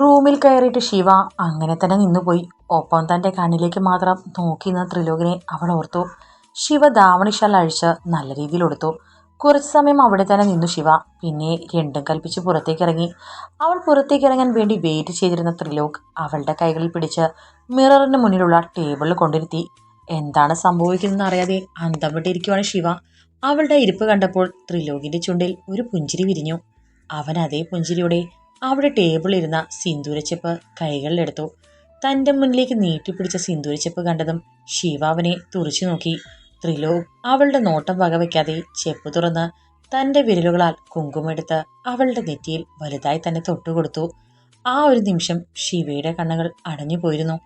റൂമിൽ കയറിയിട്ട് ശിവ അങ്ങനെ തന്നെ നിന്നുപോയി. ഒപ്പം തന്റെ കണ്ണിലേക്ക് മാത്രം നോക്കി നിന്ന ത്രിലോകിനെ അവൾ ഓർത്തു. ശിവ ധാവണിശാൽ അഴിച്ച് നല്ല രീതിയിൽ എടുത്തു കുറച്ച് സമയം അവിടെ തന്നെ നിന്നു ശിവ. പിന്നെ രണ്ടും കൽപ്പിച്ച് പുറത്തേക്ക് ഇറങ്ങി. അവൾ പുറത്തേക്ക് ഇറങ്ങാൻ വേണ്ടി വെയിറ്റ് ചെയ്തിരുന്ന ത്രിലോക് അവളുടെ കൈകളിൽ പിടിച്ച് മിററിന് മുന്നിലുള്ള ടേബിളിൽ കൊണ്ടിരുത്തി. എന്താണ് സംഭവിക്കുന്നതെന്ന് അറിയാതെ അന്തം വിട്ടിരിക്കുവാണ് ശിവ. അവളുടെ ഇരിപ്പ് കണ്ടപ്പോൾ ത്രിലോകിന്റെ ചുണ്ടിൽ ഒരു പുഞ്ചിരി വിരിഞ്ഞു. അവൻ അതേ പുഞ്ചിരിയോടെ അവിടെ ടേബിളിലിരുന്ന സിന്ദൂരച്ചെപ്പ് കൈകളിലെടുത്തു തന്റെ മുന്നിലേക്ക് നീട്ടിപ്പിടിച്ച സിന്ദൂരച്ചെപ്പ് കണ്ടതും ശിവാവിനെ തുറിച്ചു തുറച്ചു നോക്കി. ത്രിലോക് അവളുടെ നോട്ടം വകവയ്ക്കാതെ ചെപ്പ് തുറന്ന് തന്റെ വിരലുകളാൽ കുങ്കുമെടുത്ത് അവളുടെ നെറ്റിയിൽ വലുതായി തന്നെ തൊട്ടുകൊടുത്തു ആ ഒരു നിമിഷം ശിവയുടെ കണ്ണുകൾ അടഞ്ഞു പോയിരുന്നു.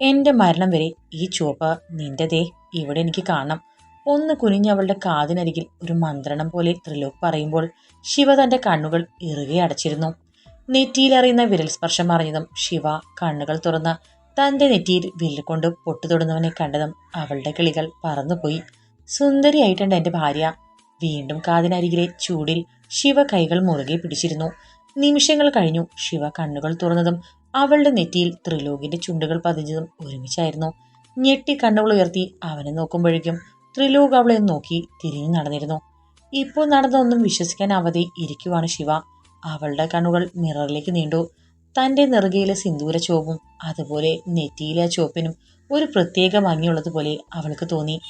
എന്റെ മരണം വരെ ഈ ചുവപ്പ് നിന്റെതേ ഇവിടെ എനിക്ക് കാണണം. ഒന്ന് കുനിഞ്ഞ് അവളുടെ കാതിനരികിൽ ഒരു മന്ത്രണം പോലെ ത്രിലോക് പറയുമ്പോൾ ശിവ തന്റെ കണ്ണുകൾ ഇറുകെ അടച്ചിരുന്നു. നെറ്റിയിലറിയുന്ന വിരൽ സ്പർശം അറിഞ്ഞതും ശിവ കണ്ണുകൾ തുറന്ന് തന്റെ നെറ്റിയിൽ വിരൽ കൊണ്ട് പൊട്ടു തൊടുന്നവനെ കണ്ടതും അവളുടെ കിളികൾ പറന്നുപോയി. സുന്ദരിയായിട്ടുണ്ട് എന്റെ ഭാര്യ. വീണ്ടും കാതിനരികിലെ ചൂടിൽ ശിവ കൈകൾ മുറുകെ പിടിച്ചിരുന്നു. നിമിഷങ്ങൾ കഴിഞ്ഞു. ശിവ കണ്ണുകൾ തുറന്നതും അവളുടെ നെറ്റിയിൽ ത്രിലോകിന്റെ ചുണ്ടുകൾ പതിഞ്ഞതും ഒരുമിച്ചായിരുന്നു. ഞെട്ടി കണ്ണുകൾ ഉയർത്തി അവനെ നോക്കുമ്പോഴേക്കും ത്രിലോക് അവളെ നോക്കി തിരിഞ്ഞു നടന്നിരുന്നു. ഇപ്പോൾ നടന്നൊന്നും വിശ്വസിക്കാനാവാതെ ഇരിക്കുവാണ് ശിവ. അവളുടെ കണ്ണുകൾ മിററിലേക്ക് നീണ്ടു. തന്റെ നെറുകയിലെ സിന്ദൂര ചോപ്പും അതുപോലെ നെറ്റിയിലെ ചോപ്പിനും ഒരു പ്രത്യേക ഭംഗിയുള്ളതുപോലെ അവൾക്ക് തോന്നി.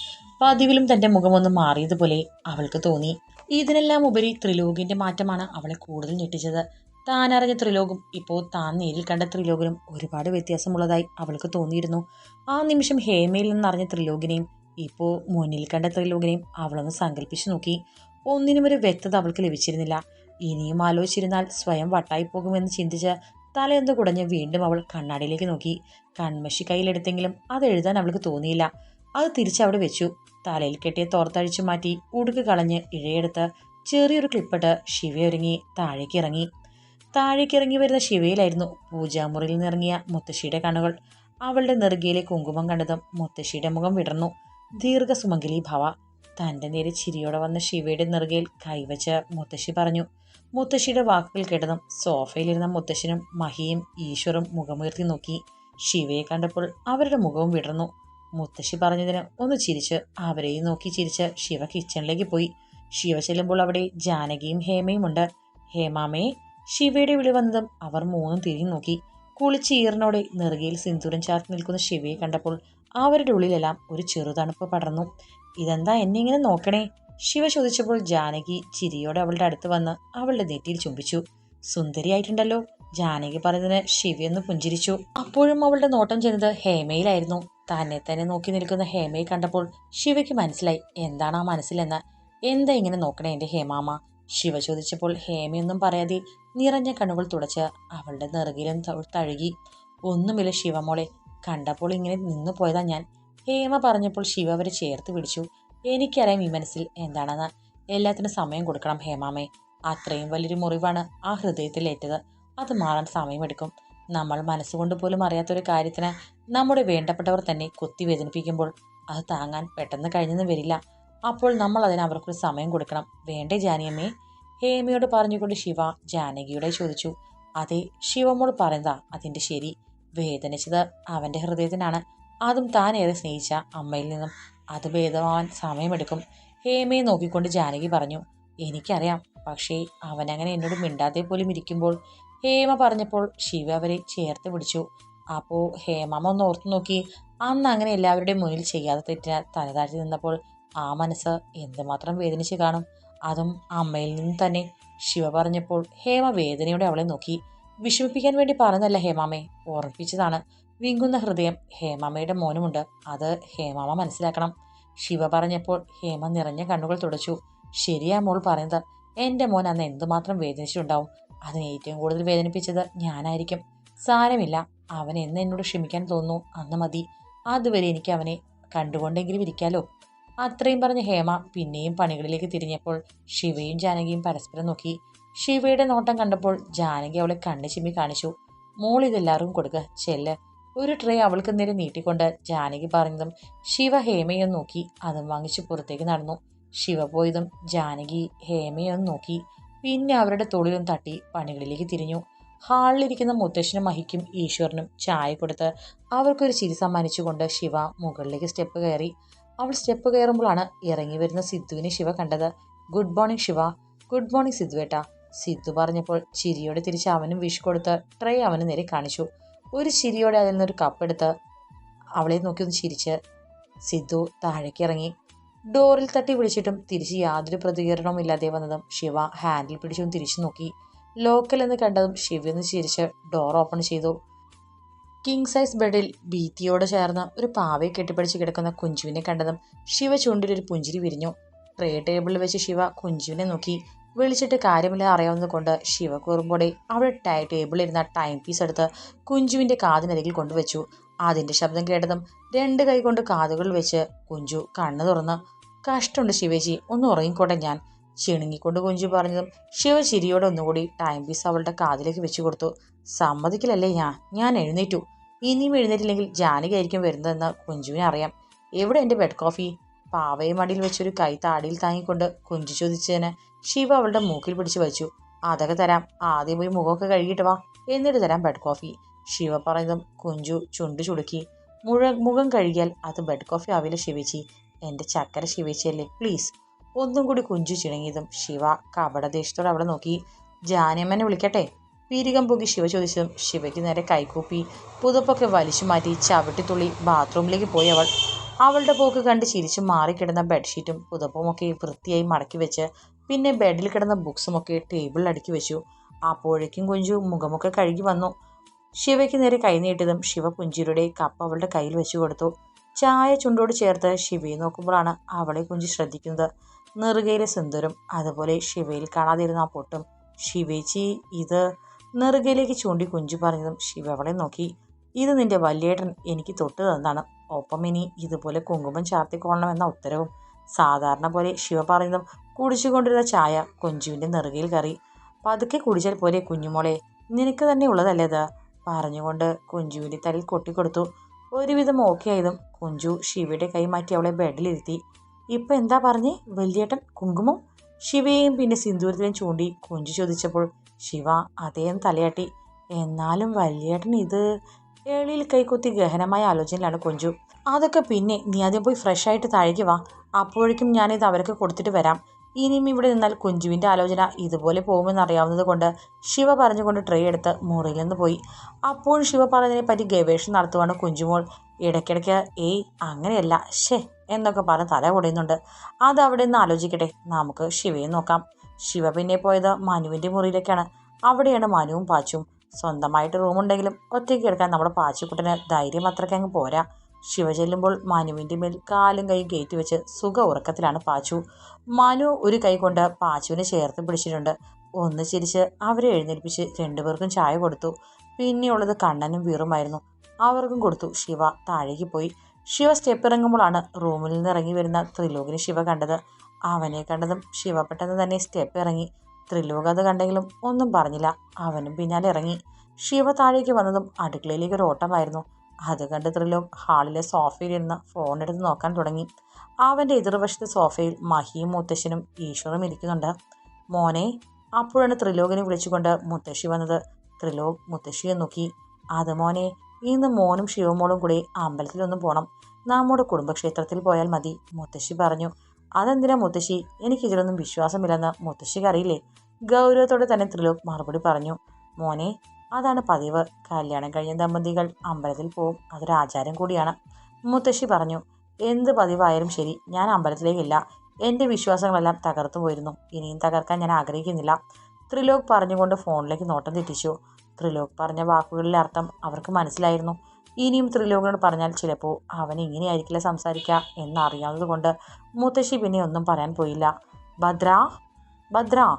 പതിവിലും തന്റെ മുഖമൊന്ന് മാറിയതുപോലെ അവൾക്ക് തോന്നി. ഇതിനെല്ലാം ഉപരി ത്രിലോകിന്റെ മാറ്റമാണ് അവളെ കൂടുതൽ ഞെട്ടിച്ചത്. താൻ അറിഞ്ഞ ത്രിലോകും ഇപ്പോൾ താൻ നേരിൽ കണ്ട ത്രിലോകിനും ഒരുപാട് വ്യത്യാസമുള്ളതായി അവൾക്ക് തോന്നിയിരുന്നു. ആ നിമിഷം ഹേമയിൽ നിന്നറിഞ്ഞ ത്രിലോകിനെയും ഇപ്പോൾ മുന്നിൽ കണ്ട ത്രിലോകിനെയും അവളൊന്ന് സങ്കല്പിച്ചു നോക്കി. ഒന്നിനും ഒരു വ്യക്തത അവൾക്ക് ലഭിച്ചിരുന്നില്ല. ഇനിയും ആലോചിച്ചിരുന്നാൽ സ്വയം വട്ടായിപ്പോകുമെന്ന് ചിന്തിച്ച് തലയൊന്ന് കുടഞ്ഞ് വീണ്ടും അവൾ കണ്ണാടിയിലേക്ക് നോക്കി. കൺമഷി കയ്യിലെടുത്തെങ്കിലും അത് എഴുതാൻ അവൾക്ക് തോന്നിയില്ല. അത് തിരിച്ചവിടെ വെച്ചു. തലയിൽ കെട്ടിയ തോർത്തഴിച്ചു മാറ്റി ഉടുക്ക് കളഞ്ഞ് ഇഴയെടുത്ത് ചെറിയൊരു ക്ലിപ്പിട്ട് ശിവ ഒരുങ്ങി താഴേക്ക് ഇറങ്ങി. താഴേക്ക് ഇറങ്ങി വരുന്ന ശിവയിലായിരുന്നു പൂജാമുറിയിൽ നിന്നിറങ്ങിയ മുത്തശ്ശിയുടെ കണ്ണുകൾ. അവളുടെ നെറുകയിലെ കുങ്കുമം കണ്ടതും മുത്തശ്ശിയുടെ മുഖം വിടർന്നു. ദീർഘസുമംഗലി ഭവ. തന്റെ നേരെ ചിരിയോടെ വന്ന ശിവയുടെ നെറുകയിൽ കൈവച്ച് മുത്തശ്ശി പറഞ്ഞു മുത്തശ്ശിയുടെ വാക്കുകൾ കേട്ടതും സോഫയിലിരുന്ന മുത്തശ്ശനും മഹിയും ഈശ്വറും മുഖമുയർത്തി നോക്കി. ശിവയെ കണ്ടപ്പോൾ അവരുടെ മുഖവും വിടർന്നു. മുത്തശ്ശി പറഞ്ഞതിന് ഒന്ന് ചിരിച്ച് അവരെയും നോക്കി ചിരിച്ച് ശിവ കിച്ചണിലേക്ക് പോയി. ശിവ ചെല്ലുമ്പോൾ അവിടെ ജാനകിയും ഹേമയും ഉണ്ട്. ഹേമാമയെ ശിവയുടെ വിളി വന്നതും അവർ മൂന്നും തിരിഞ്ഞു നോക്കി. കുളിച്ച് ഈറിനോടെ നെറുകയിൽ സിന്ദൂരം ചാർത്തി നിൽക്കുന്ന ശിവയെ കണ്ടപ്പോൾ അവരുടെ ഉള്ളിലെല്ലാം ഒരു ചെറുതണുപ്പ് പടർന്നു. ഇതെന്താ എന്നെ ഇങ്ങനെ നോക്കണേ? ശിവ ചോദിച്ചപ്പോൾ ജാനകി ചിരിയോടെ അവളുടെ അടുത്ത് വന്ന് അവളുടെ നെറ്റിയിൽ ചുംബിച്ചു. സുന്ദരിയായിട്ടുണ്ടല്ലോ. ജാനകി പറഞ്ഞതിന് ശിവയൊന്ന് പുഞ്ചിരിച്ചു. അപ്പോഴും അവളുടെ നോട്ടം ചെന്നത് ഹേമയിലായിരുന്നു. തന്നെ തന്നെ നോക്കി നിൽക്കുന്ന ഹേമയെ കണ്ടപ്പോൾ ശിവയ്ക്ക് മനസ്സിലായി. എന്താണ് ആ മനസ്സിലെന്ന്? എന്താ ഇങ്ങനെ നോക്കണേ എന്റെ ഹേമാമ? ശിവ ചോദിച്ചപ്പോൾ ഹേമയൊന്നും പറയാതെ നിറഞ്ഞ കണ്ണുകൾ തുടച്ച് അവളുടെ നെറുകിലും തഴുകി. ഒന്നുമില്ല ശിവമോളെ കണ്ടപ്പോൾ ഇങ്ങനെ നിന്നു പോയതാ ഞാൻ. ഹേമ പറഞ്ഞപ്പോൾ ശിവ അവരെ ചേർത്ത് പിടിച്ചു. എനിക്കറിയാം ഈ മനസ്സിൽ എന്താണെന്ന്. എല്ലാത്തിനും സമയം കൊടുക്കണം ഹേമാമേ. അത്രയും വലിയൊരു മുറിവാണ് ആ ഹൃദയത്തിൽ ഏറ്റത് അത് മാറാൻ സമയമെടുക്കും. നമ്മൾ മനസ്സുകൊണ്ട് പോലും അറിയാത്തൊരു കാര്യത്തിന് നമ്മുടെ വേണ്ടപ്പെട്ടവർ തന്നെ കുത്തി വേദനിപ്പിക്കുമ്പോൾ അത് താങ്ങാൻ പെട്ടെന്ന് കഴിഞ്ഞെന്ന് വരില്ല. അപ്പോൾ നമ്മൾ അതിന് അവർക്കൊരു സമയം കൊടുക്കണം. വേണ്ടേ ജാനിയമ്മേ ഹേമയോട് പറഞ്ഞുകൊണ്ട് ശിവ ജാനകിയോടെ ചോദിച്ചു. അതെ ശിവമോട് പറയുന്നതാ അതിന്റെ ശരി. വേദനിച്ചത് അവന്റെ ഹൃദയത്തിനാണ്. അതും താൻ ഏറെ സ്നേഹിച്ച അമ്മയിൽ നിന്നും. അത് ഭേദമാവാൻ സമയമെടുക്കും. ഹേമയെ നോക്കിക്കൊണ്ട് ജാനകി പറഞ്ഞു എനിക്കറിയാം. പക്ഷേ അവനങ്ങനെ എന്നോട് മിണ്ടാതെ പോലും ഇരിക്കുമ്പോൾ ഹേമ പറഞ്ഞപ്പോൾ ശിവ അവരെ ചേർത്ത് പിടിച്ചു. അപ്പോൾ ഹേമമ്മ ഒന്ന് ഓർത്തു നോക്കി. അന്ന് അങ്ങനെ എല്ലാവരുടെയും മുന്നിൽ ചെയ്യാതെ തെറ്റിനാൽ തലതാഴ്ത്തി നിന്നപ്പോൾ ആ മനസ്സ് എന്തുമാത്രം വേദനിച്ച് കാണും. അതും അമ്മയിൽ നിന്ന് തന്നെ. ശിവ പറഞ്ഞപ്പോൾ ഹേമ വേദനയോടെ അവളെ നോക്കി. വിഷമിപ്പിക്കാൻ വേണ്ടി പറഞ്ഞതല്ല ഹേമാമേ ഓർമ്മിപ്പിച്ചതാണ് വിങ്ങുന്ന ഹൃദയം ഹേമാമയുടെ മോനുമുണ്ട്. അത് ഹേമാമ മനസ്സിലാക്കണം. ശിവ പറഞ്ഞപ്പോൾ ഹേമ നിറഞ്ഞ കണ്ണുകൾ തുടച്ചു. ശരിയാ മോൾ പറയുന്നത്. എന്റെ മോൻ അന്ന് എന്തുമാത്രം വേദനിച്ചിട്ടുണ്ടാവും? അതിനെ ഏറ്റവും കൂടുതൽ വേദനിപ്പിച്ചത് ഞാനായിരിക്കും. സാരമില്ല. അവൻ എന്ന് എന്നോട് ക്ഷമിക്കാൻ തോന്നുന്നു. അന്ന് മതി. അതുവരെ എനിക്ക് അവനെ കണ്ടുകൊണ്ടെങ്കിലും ഇരിക്കാലോ. അത്രയും പറഞ്ഞ ഹേമ പിന്നെയും പണികളിലേക്ക് തിരിഞ്ഞപ്പോൾ ശിവയും ജാനകിയും പരസ്പരം നോക്കി. ശിവയുടെ നോട്ടം കണ്ടപ്പോൾ ജാനകി അവളെ കണ്ണു ചിമ്മി കാണിച്ചു. മോൾ ഇതെല്ലാവർക്കും കൊടുക്ക. ചെല്ല്. ഒരു ട്രേ അവൾക്ക് നേരെ നീട്ടിക്കൊണ്ട് ജാനകി പറഞ്ഞതും ശിവ ഹേമയെ നോക്കി അതും വാങ്ങിച്ച് പുറത്തേക്ക് നടന്നു. ശിവ പോയതും ജാനകി ഹേമയെ നോക്കി പിന്നെ അവരുടെ തൊഴിലും തട്ടി പണികളിലേക്ക് തിരിഞ്ഞു. ഹാളിലിരിക്കുന്ന മുത്തശ്ശനും മഹിക്കും ഈശ്വരനും ചായ കൊടുത്ത് അവർക്കൊരു ചിരി സമ്മാനിച്ചുകൊണ്ട് ശിവ മുകളിലേക്ക് സ്റ്റെപ്പ് കയറി. അവൾ സ്റ്റെപ്പ് കയറുമ്പോഴാണ് ഇറങ്ങി വരുന്ന സിദ്ധുവിനെ ശിവ കണ്ടത്. Good morning Shiva. Good morning സിദ്ധുവേട്ട Sidhu പറഞ്ഞപ്പോൾ ചിരിയോടെ തിരിച്ച് അവനും വിഷ് കൊടുത്ത് ട്രേ അവന് നേരെ കാണിച്ചു. ഒരു ചിരിയോടെ അതിൽ നിന്നൊരു കപ്പെടുത്ത് അവളെ നോക്കി ഒന്ന് ചിരിച്ച്. സിദ്ധു താഴേക്ക് ഇറങ്ങി. ഡോറിൽ തട്ടി വിളിച്ചിട്ടും തിരിച്ച് യാതൊരു പ്രതികരണവും ഇല്ലാതെ വന്നതും ശിവ ഹാൻഡിൽ പിടിച്ചും തിരിച്ചു നോക്കി. ലോക്കൽ എന്ന് കണ്ടതും ശിവ ഒന്ന് ചിരിച്ച് ഡോർ ഓപ്പൺ ചെയ്തു. കിങ് സൈസ് ബെഡിൽ ഭീതിയോട് ചേർന്ന് ഒരു പാവയെ കെട്ടിപ്പിടിച്ച് കിടക്കുന്ന കുഞ്ചുവിനെ കണ്ടതും ശിവ ചുണ്ടിലൊരു പുഞ്ചിരി വിരിഞ്ഞു. ട്രേ ടേബിളിൽ വെച്ച് ശിവ കുഞ്ചുവിനെ നോക്കി. വിളിച്ചിട്ട് കാര്യമില്ല അറിയാവുന്നത് കൊണ്ട് ശിവ കുറുമ്പോടെ അവിടെ ടൈ ടേബിളിലിരുന്ന ടൈം പീസ് എടുത്ത് കുഞ്ചുവിന്റെ കാതിനരികിൽ കൊണ്ടുവച്ചു. അതിന്റെ ശബ്ദം കേട്ടതും രണ്ട് കൈ കൊണ്ട് കാതുകൾ വെച്ച് കുഞ്ചു കണ്ണു തുറന്ന് കഷ്ടമുണ്ട് ശിവജി ഒന്ന് ഉറങ്ങിക്കോട്ടെ ഞാൻ. ചിണുങ്ങിക്കൊണ്ട് കുഞ്ചു പറഞ്ഞതും ശിവ ചിരിയോടെ ഒന്നുകൂടി ടൈം പീസ് അവളുടെ കാതിലേക്ക് വെച്ചു കൊടുത്തു. സമ്മതിക്കില്ലല്ലേ ഞാൻ ഞാൻ എഴുന്നേറ്റു. ഇനിയും എഴുന്നേറ്റില്ലെങ്കിൽ ജാനകിയായിരിക്കും വരുന്നതെന്ന് കുഞ്ചുവിനെ അറിയാം. എവിടെ എന്റെ ബെഡ് കോഫി പാവയെ മടിയിൽ വെച്ചൊരു കൈ താടിയിൽ താങ്ങിക്കൊണ്ട് കുഞ്ചു ചോദിച്ചതിന് ശിവ അവളുടെ മൂക്കിൽ പിടിച്ചു വെച്ചു. അതൊക്കെ തരാം. ആദ്യം പോയി മുഖമൊക്കെ കഴുകിയിട്ട് വാ. എന്നിട്ട് തരാം ബെഡ് കോഫി ശിവ പറയുന്നതും കുഞ്ചു ചുണ്ടു ചുടുക്കി മുഴ മുഖം കഴുകിയാൽ അത് ബെഡ് കോഫി ആവില്ല ശിവച്ചി. എന്റെ ചക്കര ശിവച്ചിയല്ലേ പ്ലീസ് ഒന്നും കൂടി കുഞ്ചു ചിണങ്ങിയതും ശിവ കപടദേശത്തോടെ അവിടെ നോക്കി. ജാനിയമ്മനെ വിളിക്കട്ടെ? പീരികം പൊക്കി ശിവ ചോദിച്ചതും ശിവയ്ക്ക് നേരെ കൈകൂപ്പി പുതപ്പൊക്കെ വലിച്ചു മാറ്റി ചവിട്ടിത്തുള്ളി ബാത്റൂമിലേക്ക് പോയി അവൾ. അവളുടെ പോക്ക് കണ്ട് ചിരിച്ചു മാറിക്കിടന്ന ബെഡ്ഷീറ്റും പുതപ്പുമൊക്കെ വൃത്തിയായി മടക്കി വെച്ച് പിന്നെ ബെഡിൽ കിടന്ന ബുക്സുമൊക്കെ ടേബിളിൽ അടുക്കി വെച്ചു. അപ്പോഴേക്കും കുഞ്ചു മുഖമൊക്കെ കഴുകി വന്നു. ശിവയ്ക്ക് നേരെ കൈ നീട്ടിയതും ശിവ പുഞ്ചിരിയുടെ കപ്പ് അവളുടെ കയ്യിൽ വെച്ചു കൊടുത്തു. ചായ ചുണ്ടോട് ചേർത്ത് ശിവയെ നോക്കുമ്പോഴാണ് അവളെ കുഞ്ചി ശ്രദ്ധിക്കുന്നത്. നെറുകയിലെ സുന്ദരം അതുപോലെ ശിവയിൽ കാണാതിരുന്ന ആ പൊട്ടും. ശിവേച്ചി ഇത് നെറുകയിലേക്ക് ചൂണ്ടി കുഞ്ചു പറഞ്ഞതും ശിവ അവളെ നോക്കി. ഇത് നിന്റെ വല്യേട്ടൻ എനിക്ക് തൊട്ട് തന്നാണ് ഒപ്പം ഇനി ഇതുപോലെ കുങ്കുമം ചാർത്തിക്കൊള്ളണമെന്ന ഉത്തരവും സാധാരണ പോലെ ശിവ പറഞ്ഞതും കുടിച്ചുകൊണ്ടിരുന്ന ചായ കൊഞ്ചുവിന്റെ നെറുകയിൽ കറി പതുക്കെ കുടിച്ചാൽ പോലെ കുഞ്ഞുമോളെ? നിനക്ക് തന്നെ ഉള്ളതല്ലേ അത് പറഞ്ഞുകൊണ്ട് കുഞ്ചുവിന്റെ തലയിൽ കൊട്ടിക്കൊടുത്തു. ഒരുവിധം ഓക്കെ ആയതും കുഞ്ചു ശിവയുടെ കൈ മാറ്റി അവളെ ബെഡിലിരുത്തി. ഇപ്പം എന്താ പറഞ്ഞേ? വലിയേട്ടൻ കുങ്കുമം? ശിവയെയും പിന്നെ സിന്ദൂരത്തിലും ചൂണ്ടി കുഞ്ചു ചോദിച്ചപ്പോൾ ശിവ അതേം തലയാട്ടി. എന്നാലും വലിയേട്ടൻ ഇത് ഏളിയിൽ കൈകുത്തി ഗഹനമായ ആലോചനയിലാണ് കുഞ്ചു. അതൊക്കെ പിന്നെ നീ ആദ്യം പോയി ഫ്രഷ് ആയിട്ട് താഴേക്ക് വാ. അപ്പോഴേക്കും ഞാനിത് അവർക്ക് കൊടുത്തിട്ട് വരാം. ഇനിയും ഇവിടെ നിന്നാൽ കുഞ്ചുവിന്റെ ആലോചന ഇതുപോലെ പോകുമെന്ന് അറിയാവുന്നത് കൊണ്ട് ശിവ പറഞ്ഞുകൊണ്ട് ട്രേ എടുത്ത് മുറിയിൽ നിന്ന് പോയി. അപ്പോൾ ശിവ പറഞ്ഞതിനെ പറ്റി ഗവേഷണം നടത്തുവാണ് കുഞ്ചുമോൾ. ഇടയ്ക്കിടയ്ക്ക് ഏയ് അങ്ങനെയല്ല. ഷേ എന്നൊക്കെ പറഞ്ഞ് തല കുടയുന്നുണ്ട്. അത് അവിടെ നിന്ന് ആലോചിക്കട്ടെ. നമുക്ക് ശിവയെ നോക്കാം. ശിവ പിന്നെ പോയത് മനുവിന്റെ മുറിയിലേക്കാണ്. അവിടെയാണ് മനുവും പാച്ചും സ്വന്തമായിട്ട് റൂമുണ്ടെങ്കിലും ഒറ്റയ്ക്ക് എടുക്കാൻ നമ്മുടെ പാച്ചിക്കുട്ടന് ധൈര്യം അത്രയ്ക്ക് അങ്ങ് പോരാ. ശിവ ചെല്ലുമ്പോൾ മനുവിന്റെ മേൽ കാലും കൈ കയറ്റി വെച്ച് സുഖ ഉറക്കത്തിലാണ് പാച്ചു. മനു ഒരു കൈ കൊണ്ട് പാച്ചുവിനെ ചേർത്ത് പിടിച്ചിട്ടുണ്ട്. ഒന്ന് ചിരിച്ച് അവരെ എഴുന്നേൽപ്പിച്ച് രണ്ടുപേർക്കും ചായ കൊടുത്തു. പിന്നെയുള്ളത് കണ്ണനും വീറുമായിരുന്നു. അവർക്കും കൊടുത്തു. ശിവ താഴേക്ക് പോയി. ശിവ സ്റ്റെപ്പ് ഇറങ്ങുമ്പോഴാണ് റൂമിൽ നിന്ന് ഇറങ്ങി വരുന്ന ത്രിലോകിനെ ശിവ കണ്ടത്. അവനെ കണ്ടതും ശിവ പെട്ടെന്ന് തന്നെ സ്റ്റെപ്പ് ഇറങ്ങി ത്രിലോക അത് കണ്ടെങ്കിലും ഒന്നും പറഞ്ഞില്ല. അവനും പിന്നാലെ ഇറങ്ങി. ശിവ താഴേക്ക് വന്നതും അടുക്കളയിലേക്ക് ഒരു ഓട്ടമായിരുന്നു. അത് കണ്ട് ത്രിലോക് ഹാളിലെ സോഫയിൽ സോഫയിലിരുന്ന് ഫോണെടുത്ത് നോക്കാൻ തുടങ്ങി. അവന്റെ എതിർവശത്തെ സോഫയിൽ മഹിയും മുത്തശ്ശനും ഈശ്വറും ഇരിക്കുന്നുണ്ട്. മോനെ അപ്പോഴാണ് ത്രിലോകിനെ വിളിച്ചുകൊണ്ട് മുത്തശ്ശി വന്നത്. ത്രിലോക് മുത്തശ്ശിയെ നോക്കി. അത് മോനെ ഇന്ന് മോനും ശിവമോളും കൂടി അമ്പലത്തിലൊന്നും പോകണം നമ്മുടെ കുടുംബക്ഷേത്രത്തിൽ പോയാൽ മതി മുത്തശ്ശി പറഞ്ഞു. അതെന്തിനാ മുത്തശ്ശി? എനിക്കിതിലൊന്നും വിശ്വാസമില്ലെന്ന് മുത്തശ്ശിക്ക് അറിയില്ലേ? ഗൗരവത്തോടെ തന്നെ ത്രിലോക് മറുപടി പറഞ്ഞു. മോനെ അതാണ് പതിവ്. കല്യാണം കഴിഞ്ഞ ദമ്പതികൾ അമ്പലത്തിൽ പോവും. അതൊരു ആചാരം കൂടിയാണ്. മുത്തശ്ശി പറഞ്ഞു എന്ത് പതിവായാലും ശരി ഞാൻ അമ്പലത്തിലേക്കില്ല. എന്റെ വിശ്വാസങ്ങളെല്ലാം തകർത്തു പോയിരുന്നു. ഇനിയും തകർക്കാൻ ഞാൻ ആഗ്രഹിക്കുന്നില്ല. ത്രിലോക് പറഞ്ഞുകൊണ്ട് ഫോണിലേക്ക് നോട്ടം തെറ്റിച്ചു. ത്രിലോക് പറഞ്ഞ വാക്കുകളിലെ അർത്ഥം അവർക്ക് മനസ്സിലായിരുന്നു. ഇനിയും ത്രിലോകിനോട് പറഞ്ഞാൽ ചിലപ്പോൾ അവൻ ഇങ്ങനെയായിരിക്കില്ല സംസാരിക്കുക എന്നറിയാവുന്നത് കൊണ്ട് മുത്തശ്ശി പിന്നെ ഒന്നും പറയാൻ പോയില്ല. ഭദ്ര ഭദ്ര.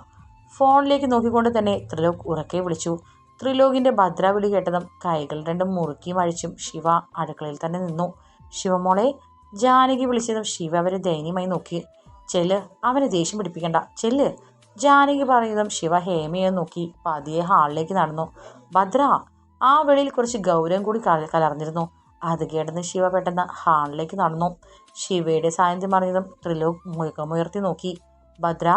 ഫോണിലേക്ക് നോക്കിക്കൊണ്ട് തന്നെ ത്രിലോക് ഉറക്കെ വിളിച്ചു. ത്രിലോകിന്റെ ഭദ്രാവിളി കേട്ടതും കൈകൾ രണ്ടും മുറുക്കിയും അഴിച്ചും ശിവ അടുക്കളയിൽ തന്നെ നിന്നു. ശിവമോളെ ജാനകി വിളിച്ചതും ശിവ അവരെ ദയനീയമായി നോക്കി. ചെല്ല് അവനെ ദേഷ്യം പിടിപ്പിക്കണ്ട. ചെല്ല് ജാനകി പറയുന്നതും ശിവ ഹേമയെ നോക്കി പതിയെ ഹാളിലേക്ക് നടന്നു. ഭദ്ര ആ വെളിയിൽ കുറച്ച് ഗൗരവം കൂടി കല കലർന്നിരുന്നു. അത് കേട്ടെന്ന് ശിവ പെട്ടെന്ന് ഹാളിലേക്ക് നടന്നു. ശിവയുടെ സാന്നിധ്യം അറിഞ്ഞതും ത്രിലോക് മുഖമുയർത്തി നോക്കി. ഭദ്ര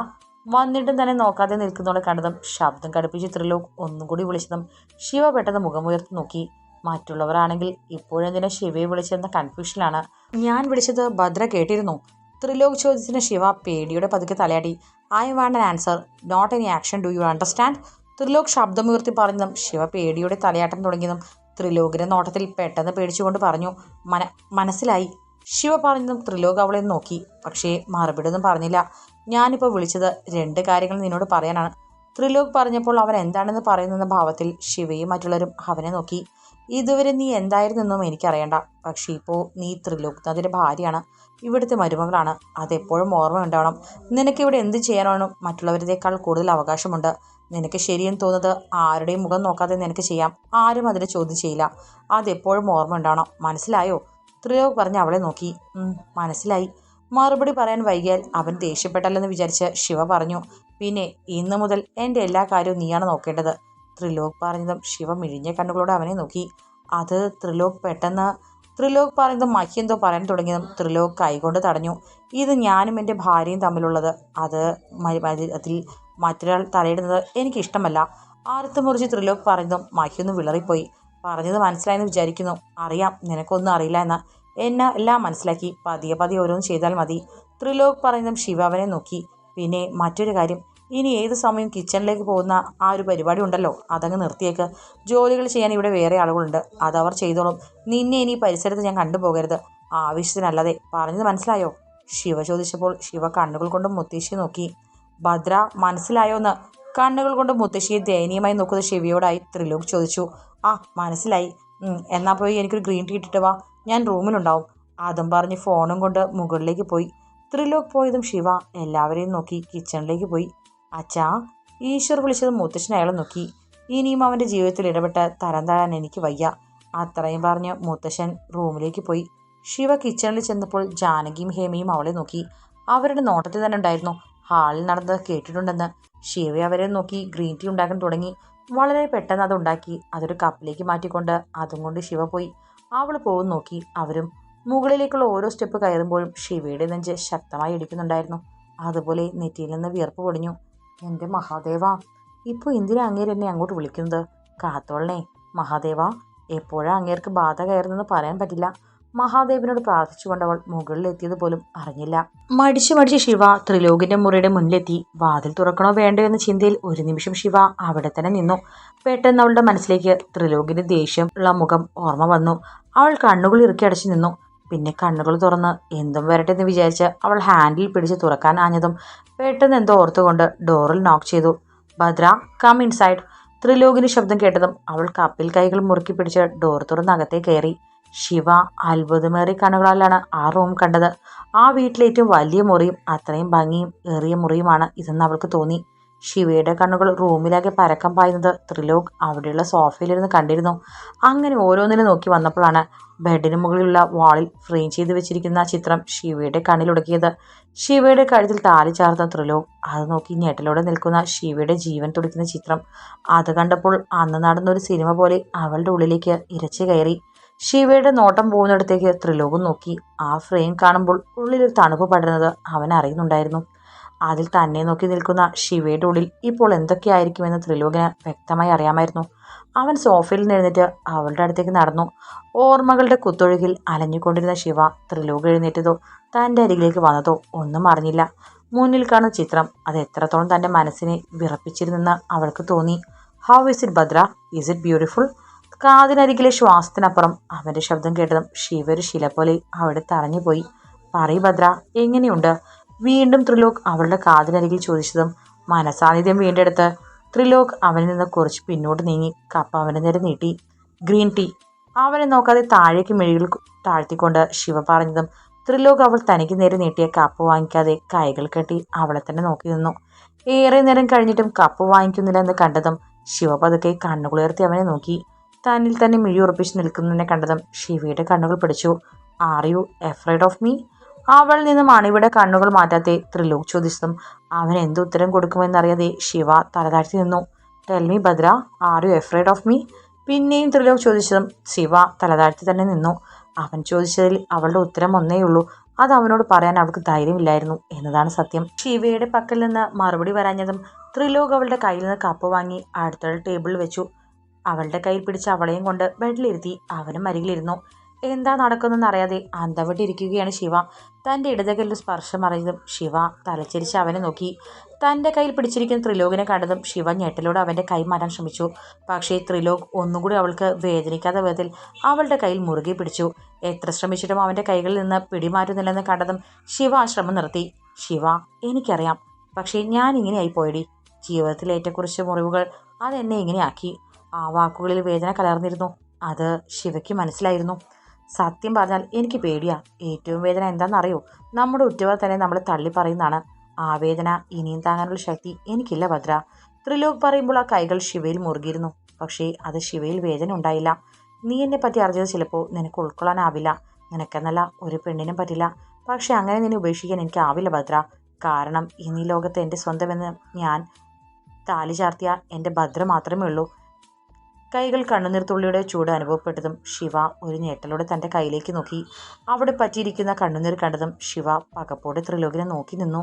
വന്നിട്ടും തന്നെ നോക്കാതെ നിൽക്കുന്നവളെ കണ്ടതും ശബ്ദം കടുപ്പിച്ച് ത്രിലോക് ഒന്നും കൂടി വിളിച്ചതും ശിവ പെട്ടെന്ന് മുഖമുയർത്തി നോക്കി. മറ്റുള്ളവരാണെങ്കിൽ ഇപ്പോഴെന്തിനാ ശിവയെ വിളിച്ചെന്ന കൺഫ്യൂഷനിലാണ് ഞാൻ വിളിച്ചത് ഭദ്ര കേട്ടിരുന്നു. ത്രിലോക് ചോദ്യത്തിന് ശിവ പേടിയുടെ പതുക്കെ തലയാടി I want an answer not any action do you understand Trilok ശബ്ദമുയർത്തി പറഞ്ഞതും ശിവ പേടിയുടെ തലയാട്ടം തുടങ്ങിയതും ത്രിലോകിന്റെ നോട്ടത്തിൽ പെട്ടെന്ന് പേടിച്ചുകൊണ്ട് പറഞ്ഞു മന മനസ്സിലായി. ശിവ പറഞ്ഞതും ത്രിലോക് അവളെ നോക്കി. പക്ഷേ മറുപടി ഒന്നും പറഞ്ഞില്ല. ഞാനിപ്പോൾ വിളിച്ചത് രണ്ട് കാര്യങ്ങൾ നിന്നോട് പറയാനാണ്. ത്രിലോക് പറഞ്ഞപ്പോൾ അവൻ എന്താണെന്ന് പറയുന്നെന്ന ഭാവത്തിൽ ശിവയും മറ്റുള്ളവരും അവനെ നോക്കി. ഇതുവരെ നീ എന്തായിരുന്നെന്നും എനിക്കറിയണ്ട. പക്ഷേ ഇപ്പോൾ നീ ത്രിലോക് ത്രിലോക്നാഥിന്റെ ഭാര്യയാണ്. ഇവിടുത്തെ മരുമകളാണ്. അതെപ്പോഴും ഓർമ്മ ഉണ്ടാവണം. നിനക്കിവിടെ എന്ത് ചെയ്യാനാണ്? മറ്റുള്ളവരേക്കാൾ കൂടുതൽ അവകാശമുണ്ട്. നിനക്ക് ശരിയെന്ന് തോന്നുന്നത് ആരുടെയും മുഖം നോക്കാതെ നിനക്ക് ചെയ്യാം. ആരും അതിന് ചോദ്യം ചെയ്യില്ല. അതെപ്പോഴും ഓർമ്മ ഉണ്ടാവണം. മനസ്സിലായോ? ത്രിലോക് പറഞ്ഞ് അവളെ നോക്കി. മനസ്സിലായി. മറുപടി പറയാൻ വൈകിയാൽ അവൻ ദേഷ്യപ്പെട്ടല്ലെന്ന് വിചാരിച്ച് ശിവ പറഞ്ഞു പിന്നെ ഇന്നു മുതൽ എന്റെ എല്ലാ കാര്യവും നീയാണ് നോക്കേണ്ടത്. ത്രിലോക് പറഞ്ഞതും ശിവ മിഴിഞ്ഞ കണ്ണുകളോടെ അവനെ നോക്കി. അത് ത്രിലോക് പെട്ടെന്ന് ത്രിലോക് പറഞ്ഞതും മഹിയെന്തോ പറയാൻ തുടങ്ങിയതും ത്രിലോക് കൈകൊണ്ട് തടഞ്ഞു. ഇത് ഞാനും എന്റെ ഭാര്യയും തമ്മിലുള്ളത്. അത് അതിൽ മറ്റൊരാൾ തലയിടുന്നത് എനിക്കിഷ്ടമല്ല ആർത്ത് മുറിച്ച് ത്രിലോക് പറഞ്ഞതും മഹ്യൊന്ന് വിളറിപ്പോയി. പറഞ്ഞത് മനസ്സിലായെന്ന് വിചാരിക്കുന്നു. അറിയാം നിനക്കൊന്നും അറിയില്ല എന്ന് എന്നെ എല്ലാം മനസ്സിലാക്കി. പതിയെ പതിയെ ഓരോന്ന് ചെയ്താൽ മതി. ത്രിലോക് പറയുന്നതും ശിവ അവനെ നോക്കി. പിന്നെ മറ്റൊരു കാര്യം. ഇനി ഏത് സമയം കിച്ചണിലേക്ക് പോകുന്ന ആ ഒരു പരിപാടി ഉണ്ടല്ലോ അതങ്ങ് നിർത്തിയേക്ക്. ജോലികൾ ചെയ്യാൻ ഇവിടെ വേറെ ആളുകളുണ്ട്. അതവർ ചെയ്തോളും. നിന്നെ ഇനി പരിസരത്ത് ഞാൻ കണ്ടുപോകരുത്. ആവശ്യത്തിനല്ലാതെ. പറഞ്ഞത് മനസ്സിലായോ? ശിവ ചോദിച്ചപ്പോൾ ശിവ കണ്ണുകൾ കൊണ്ട് മുത്തശ്ശി നോക്കി. ഭദ്ര മനസ്സിലായോന്ന്? കണ്ണുകൾ കൊണ്ട് മുത്തശ്ശിയെ ദയനീയമായി നോക്കുന്ന ശിവയോടായി ത്രിലോക് ചോദിച്ചു. ആ മനസ്സിലായി. എന്നാൽ പോയി എനിക്കൊരു ഗ്രീൻ ടീ ഇട്ടിട്ട് വാ. ഞാൻ റൂമിലുണ്ടാവും. അതും പറഞ്ഞ് ഫോണും കൊണ്ട് മുകളിലേക്ക് പോയി. ത്രിലോക്ക് പോയതും ശിവ എല്ലാവരെയും നോക്കി കിച്ചണിലേക്ക് പോയി. അച്ഛാ ഈശ്വർ വിളിച്ചത് മുത്തശ്ശൻ അയാളെ നോക്കി. ഇനിയും അവന്റെ ജീവിതത്തിൽ ഇടപെട്ട് തരം താഴാൻ എനിക്ക് വയ്യ. അത്രയും പറഞ്ഞ് മുത്തശ്ശൻ റൂമിലേക്ക് പോയി. ശിവ കിച്ചണിൽ ചെന്നപ്പോൾ ജാനകിയും ഹേമയും അവളെ നോക്കി. അവരുടെ നോട്ടത്തിൽ തന്നെ ഉണ്ടായിരുന്നു. ഹാളിൽ നടന്നത് കേട്ടിട്ടുണ്ടെന്ന്. ശിവ അവരെ നോക്കി ഗ്രീൻ ടീ ഉണ്ടാക്കാൻ തുടങ്ങി. വളരെ പെട്ടെന്ന് അത് ഉണ്ടാക്കി. അതൊരു കപ്പിലേക്ക് മാറ്റിക്കൊണ്ട് അതും കൊണ്ട് ശിവ പോയി. അവൾ പോകും നോക്കി അവരും മുകളിലേക്കുള്ള ഓരോ സ്റ്റെപ്പ് കയറുമ്പോഴും ശിവയുടെ നെഞ്ച് ശക്തമായി ഇടിക്കുന്നുണ്ടായിരുന്നു. അതുപോലെ നെറ്റിയിൽ നിന്ന് വിയർപ്പ് പൊടിഞ്ഞു. എന്റെ മഹാദേവ ഇപ്പോൾ എന്തിനാ അങ്ങേര് എന്നെ അങ്ങോട്ട് വിളിക്കുന്നത്? കാത്തോളണേ മഹാദേവ എപ്പോഴാണ് അങ്ങേർക്ക് ബാധ കയറുന്നതെന്ന് പറയാൻ പറ്റില്ല. മഹാദേവനോട് പ്രാർത്ഥിച്ചുകൊണ്ട് അവൾ മുകളിലെത്തിയത് പോലും അറിഞ്ഞില്ല. മടിച്ചു മടിച്ച് ശിവ ത്രിലോകിന്റെ മുറിയുടെ മുന്നിലെത്തി. വാതിൽ തുറക്കണോ വേണ്ടോ എന്ന ചിന്തയിൽ ഒരു നിമിഷം ശിവ അവിടെ തന്നെ നിന്നു. പെട്ടെന്ന് അവളുടെ മനസ്സിലേക്ക് ത്രിലോകിന്റെ ദേഷ്യം ഉള്ള മുഖം ഓർമ്മ വന്നു. അവൾ കണ്ണുകൾ ഇറുക്കി അടച്ചു നിന്നു. പിന്നെ കണ്ണുകൾ തുറന്ന് എന്തും വരട്ടെ എന്ന് വിചാരിച്ച് അവൾ ഹാൻഡിൽ പിടിച്ച് തുറക്കാൻ ആഞ്ഞതും പെട്ടെന്ന് എന്തോ ഓർത്തുകൊണ്ട് ഡോറിൽ നോക്ക് ചെയ്തു. ഭദ്ര കം ഇൻസൈഡ് ത്രിലോകിന് ശബ്ദം കേട്ടതും അവൾ കപ്പിൽ കൈകൾ മുറുക്കി പിടിച്ച് ഡോർ തുറന്ന് അകത്തേ കയറി. ശിവ അത്ഭുതമേറിയ കണ്ണുകളാലാണ് ആ റൂം കണ്ടത്. ആ വീട്ടിലെ ഏറ്റവും വലിയ മുറിയും അത്രയും ഭംഗിയും ഏറിയ മുറിയുമാണ് ഇതെന്ന് അവൾക്ക് തോന്നി. ശിവയുടെ കണ്ണുകൾ റൂമിലാകെ പരക്കം പായുന്നത് ത്രിലോക് അവിടെയുള്ള സോഫയിലിരുന്ന് കണ്ടിരുന്നു. അങ്ങനെ ഓരോന്നിനും നോക്കി വന്നപ്പോഴാണ് ബെഡിന് മുകളിലുള്ള വാളിൽ ഫ്രെയിം ചെയ്ത് വെച്ചിരിക്കുന്ന ചിത്രം ശിവയുടെ കണ്ണിലുടക്കിയത്. ശിവയുടെ കഴുത്തിൽ താലി ചേർത്ത ത്രിലോക് അത് നോക്കി ഞെട്ടലോടെ നിൽക്കുന്ന ശിവയുടെ ജീവൻ തുടിക്കുന്ന ചിത്രം. അത് കണ്ടപ്പോൾ അന്ന് നടന്ന ഒരു സിനിമ പോലെ അവളുടെ ഉള്ളിലേക്ക് ഇരച്ചു കയറി. ശിവയുടെ നോട്ടം പോകുന്നിടത്തേക്ക് ത്രിലോകം നോക്കി. ആ ഫ്രെയിം കാണുമ്പോൾ ഉള്ളിലൊരു തണുപ്പ് പടരുന്നത് അവൻ അറിയുന്നുണ്ടായിരുന്നു. അതിൽ തന്നെ നോക്കി നിൽക്കുന്ന ശിവയുടെ ഉള്ളിൽ ഇപ്പോൾ എന്തൊക്കെയായിരിക്കുമെന്ന് ത്രിലോകന് വ്യക്തമായി അറിയാമായിരുന്നു. അവൻ സോഫയിൽ നിന്നെഴുന്നേറ്റ് അവളുടെ അടുത്തേക്ക് നടന്നു. ഓർമ്മകളുടെ കുത്തൊഴുകിൽ അലഞ്ഞുകൊണ്ടിരുന്ന ശിവ ത്രിലോക എഴുന്നേറ്റതോ തന്റെ അരികിലേക്ക് വന്നതോ ഒന്നും അറിഞ്ഞില്ല. മുന്നിൽ കാണുന്ന ചിത്രം അത് എത്രത്തോളം തന്റെ മനസ്സിനെ വിറപ്പിച്ചിരുന്നെന്ന് അവൾക്ക് തോന്നി. How is it Bhadra? Is it beautiful കാതിനരികിലെ ശ്വാസത്തിനപ്പുറം അവന്റെ ശബ്ദം കേട്ടതും ശിവ ശില പോലെ അവിടെ തറഞ്ഞുപോയി. പറയ് ഭദ്ര എങ്ങനെയുണ്ട്? വീണ്ടും ത്രിലോക് അവളുടെ കാതിനരികിൽ ചോദിച്ചതും മനസാന്നിധ്യം വീണ്ടെടുത്ത് ത്രിലോക് അവനിൽ നിന്ന് കുറച്ച് പിന്നോട്ട് നീങ്ങി കപ്പ അവന്റെ നേരെ നീട്ടി. Green tea. അവനെ നോക്കാതെ താഴേക്ക് മെഴുകിൽ താഴ്ത്തിക്കൊണ്ട് ശിവ പറഞ്ഞതും ത്രിലോക് അവൾ തനിക്ക് നേരെ നീട്ടിയ കപ്പ് വാങ്ങിക്കാതെ കൈകൾ കെട്ടി അവളെ തന്നെ നോക്കി നിന്നു. ഏറെ നേരം കഴിഞ്ഞിട്ടും കപ്പ് വാങ്ങിക്കുന്നില്ല എന്ന് കണ്ടതും ശിവ പതുക്കെ കണ്ണുകുളിർത്തി അവനെ നോക്കി. തന്നിൽ തന്നെ മിഴിയുറപ്പിച്ച് നിൽക്കുന്നതിനെ കണ്ടതും ഷിവയുടെ കണ്ണുകൾ പിടിച്ചു. Are you afraid of me അവൾ നിന്നും അണിവിടെ കണ്ണുകൾ മാറ്റാതെ ത്രിലോക് ചോദിച്ചതും അവൻ എന്ത് ഉത്തരം കൊടുക്കുമെന്നറിയാതെ ശിവ തലതാഴ്ത്തി നിന്നു. Tell me Bhadra are you afraid of me പിന്നെയും ത്രിലോക് ചോദിച്ചതും ശിവ തലതാഴ്ത്തി തന്നെ നിന്നു. അവൻ ചോദിച്ചതിൽ അവളുടെ ഉത്തരം ഒന്നേയുള്ളൂ അത് അവനോട് പറയാൻ അവൾക്ക് ധൈര്യമില്ലായിരുന്നു എന്നതാണ് സത്യം. ശിവയുടെ പക്കൽ നിന്ന് മറുപടി വരാഞ്ഞതും ത്രിലോക് അവളുടെ കയ്യിൽ നിന്ന് കപ്പ് വാങ്ങി അടുത്തുള്ള ടേബിളിൽ വെച്ചു. അവളുടെ കയ്യിൽ പിടിച്ച് അവളെയും കൊണ്ട് ബെഡിലിരുത്തി അവനും അരികിലിരുന്നു. എന്താ നടക്കുന്നതെന്ന് അറിയാതെ അന്തവിട്ടിരിക്കുകയാണ് ശിവ. തന്റെ ഇടതകലിൽ സ്പർശം അറിഞ്ഞതും ശിവ തലച്ചിരിച്ച് അവനെ നോക്കി. തന്റെ കയ്യിൽ പിടിച്ചിരിക്കുന്ന ത്രിലോകിനെ കണ്ടതും ശിവ ഞെട്ടലോടെ അവന്റെ കൈ മാറ്റാൻ ശ്രമിച്ചു. പക്ഷേ ത്രിലോക് ഒന്നുകൂടി അവൾക്ക് വേദനിക്കാത്ത വിധത്തിൽ അവളുടെ കയ്യിൽ മുറുകെ പിടിച്ചു. എത്ര ശ്രമിച്ചിട്ടും അവന്റെ കൈകളിൽ നിന്ന് പിടിമാറ്റുന്നില്ലെന്ന് കണ്ടതും ശിവ ആ ശ്രമം നിർത്തി. ശിവ എനിക്കറിയാം. പക്ഷേ ഞാൻ ഇങ്ങനെയായി പോയടി. ജീവിതത്തിൽ ഏറ്റക്കുറിച്ച് മുറിവുകൾ അതെന്നെ ഇങ്ങനെയാക്കി ആ വാക്കുകളിൽ വേദന കലർന്നിരുന്നു. അത് ശിവയ്ക്ക് മനസ്സിലായിരുന്നു. സത്യം പറഞ്ഞാൽ എനിക്ക് പേടിയാ. ഏറ്റവും വേദന എന്താണെന്നറിയോ? നമ്മുടെ ഉറ്റവർ തന്നെ നമ്മൾ തള്ളി പറയുന്നതാണ്. ആ വേദന ഇനിയും താങ്ങാനുള്ള ശക്തി എനിക്കില്ല ഭദ്ര. ത്രിലോക് പറയുമ്പോൾ ആ കൈകൾ ശിവയിൽ മുറുകിയിരുന്നു. പക്ഷേ അത് ശിവയിൽ വേദന ഉണ്ടായില്ല. നീ എന്നെ പറ്റി അറിഞ്ഞത് ചിലപ്പോൾ നിനക്ക് ഉൾക്കൊള്ളാനാവില്ല. നിനക്കെന്നല്ല ഒരു പെണ്ണിനും പറ്റില്ല. പക്ഷെ അങ്ങനെ നിന്നെ ഉപേക്ഷിക്കാൻ എനിക്ക് ആവില്ല ഭദ്ര. കാരണം ഇനി ലോകത്ത് എന്റെ സ്വന്തമെന്ന് ഞാൻ താലി ചാർത്തിയ എന്റെ ഭദ്ര മാത്രമേ ഉള്ളൂ. കൈകൾ കണ്ണുനീർത്തുള്ളിയുടെ ചൂട് അനുഭവപ്പെട്ടതും ശിവ ഒരു ഞെട്ടലോടെ തന്റെ കയ്യിലേക്ക് നോക്കി. അവിടെ പറ്റിയിരിക്കുന്ന കണ്ണുനീർ കണ്ടതും ശിവ പകപ്പോടെ ത്രിലോകിനെ നോക്കി നിന്നു.